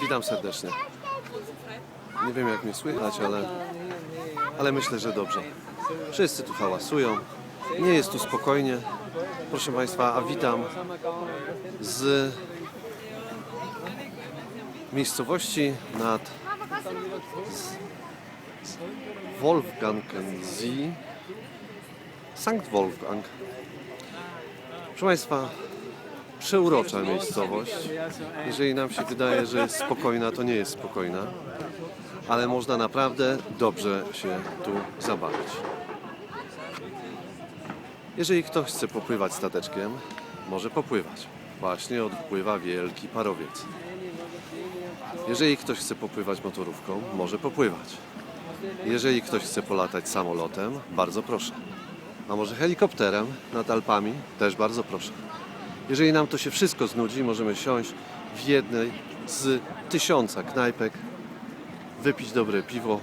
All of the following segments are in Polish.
Witam serdecznie. Nie wiem jak mnie słychać, ale, ale myślę, że dobrze. Wszyscy tu hałasują. Nie jest tu spokojnie. Proszę Państwa, a witam z miejscowości nad Wolfgangen-See. Sankt Wolfgang. Proszę Państwa, przeurocza miejscowość. Jeżeli nam się wydaje, że jest spokojna, to nie jest spokojna, ale można naprawdę dobrze się tu zabawić. Jeżeli ktoś chce popływać stateczkiem, może popływać. Właśnie odpływa wielki parowiec. Jeżeli ktoś chce popływać motorówką, może popływać. Jeżeli ktoś chce polatać samolotem, bardzo proszę. A może helikopterem nad Alpami, też bardzo proszę. Jeżeli nam to się wszystko znudzi, możemy siąść w jednej z tysiąca knajpek, wypić dobre piwo,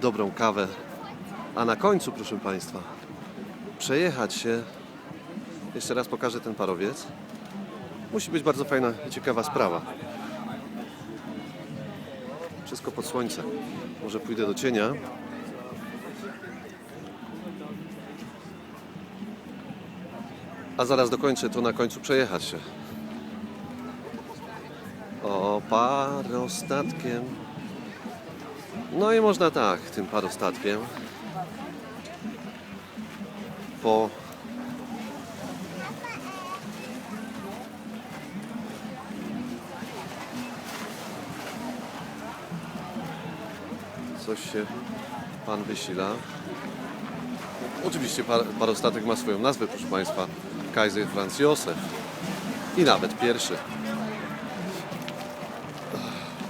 dobrą kawę, a na końcu, proszę Państwa, przejechać się. Jeszcze raz pokażę ten parowiec. Musi być bardzo fajna i ciekawa sprawa. Wszystko pod słońcem. Może pójdę do cienia. A zaraz dokończę to na końcu przejechać się. O, parostatkiem. No i można tak, tym parostatkiem po coś się pan wysila. Oczywiście par, parostatek ma swoją nazwę, proszę Państwa. Kaiser Franz Josef. I nawet pierwszy.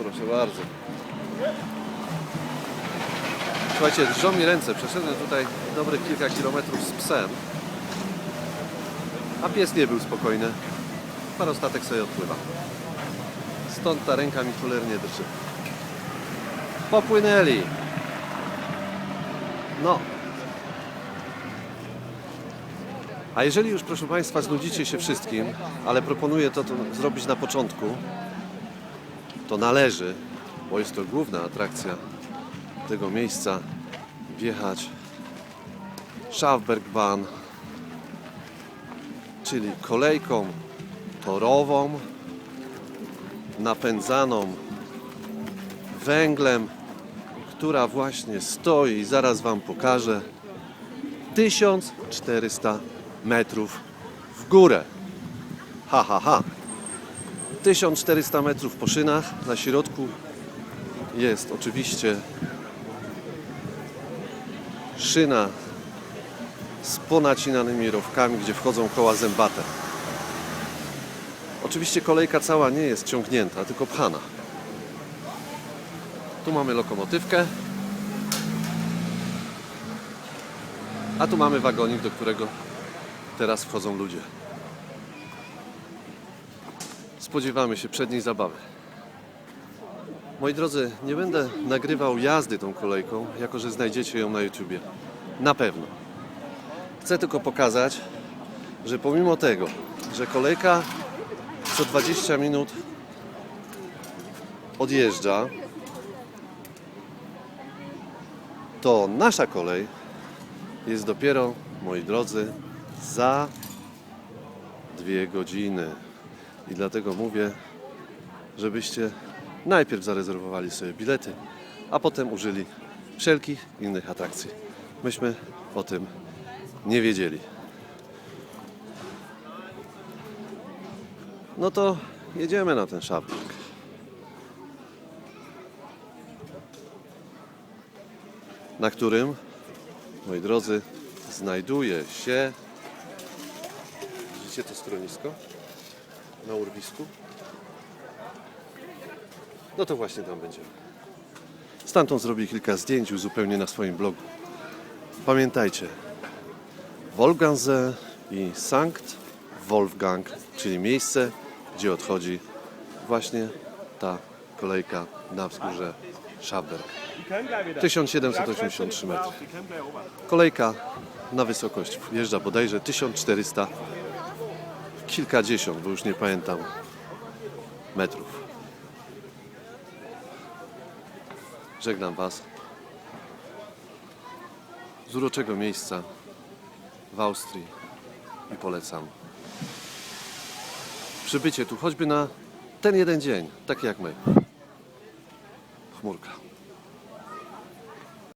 Proszę bardzo. Słuchajcie, drżą mi ręce. Przeszedłem tutaj dobre kilka kilometrów z psem. A pies nie był spokojny. Parostatek sobie odpływa. Stąd ta ręka mi cholernie drży. Popłynęli. No. A jeżeli już, proszę Państwa, znudzicie się wszystkim, ale proponuję to, to zrobić na początku, to należy, bo jest to główna atrakcja tego miejsca, wjechać Schafbergbahn, czyli kolejką torową napędzaną węglem, która właśnie stoi zaraz Wam pokażę 1400 metrów w górę. Ha, ha, ha. 1400 metrów po szynach. Na środku jest oczywiście szyna z ponacinanymi rowkami, gdzie wchodzą koła zębate. Oczywiście kolejka cała nie jest ciągnięta, tylko pchana. Tu mamy lokomotywkę. A tu mamy wagonik, do którego teraz wchodzą ludzie. Spodziewamy się przedniej zabawy. Moi drodzy, nie będę nagrywał jazdy tą kolejką, jako że znajdziecie ją na YouTubie. Na pewno. Chcę tylko pokazać, że pomimo tego, że kolejka co 20 minut odjeżdża, to nasza kolej jest dopiero, moi drodzy, za dwie godziny. I dlatego mówię, żebyście najpierw zarezerwowali sobie bilety, a potem użyli wszelkich innych atrakcji. Myśmy o tym nie wiedzieli. No to jedziemy na ten szablik. Na którym, moi drodzy, znajduje się. Widzicie to schronisko? Na urwisku? No to właśnie tam będziemy. Stamtąd zrobię kilka zdjęć zupełnie na swoim blogu. Pamiętajcie, Wolfganze i Sankt Wolfgang, czyli miejsce, gdzie odchodzi właśnie ta kolejka na wzgórze Schafberg. 1783 metry. Kolejka na wysokość wjeżdża bodajże 1400 kilkadziesiąt, bo już nie pamiętam metrów. żegnam Was z uroczego miejsca w Austrii i polecam przybycie tu choćby na ten jeden dzień, tak jak my. Chmurka.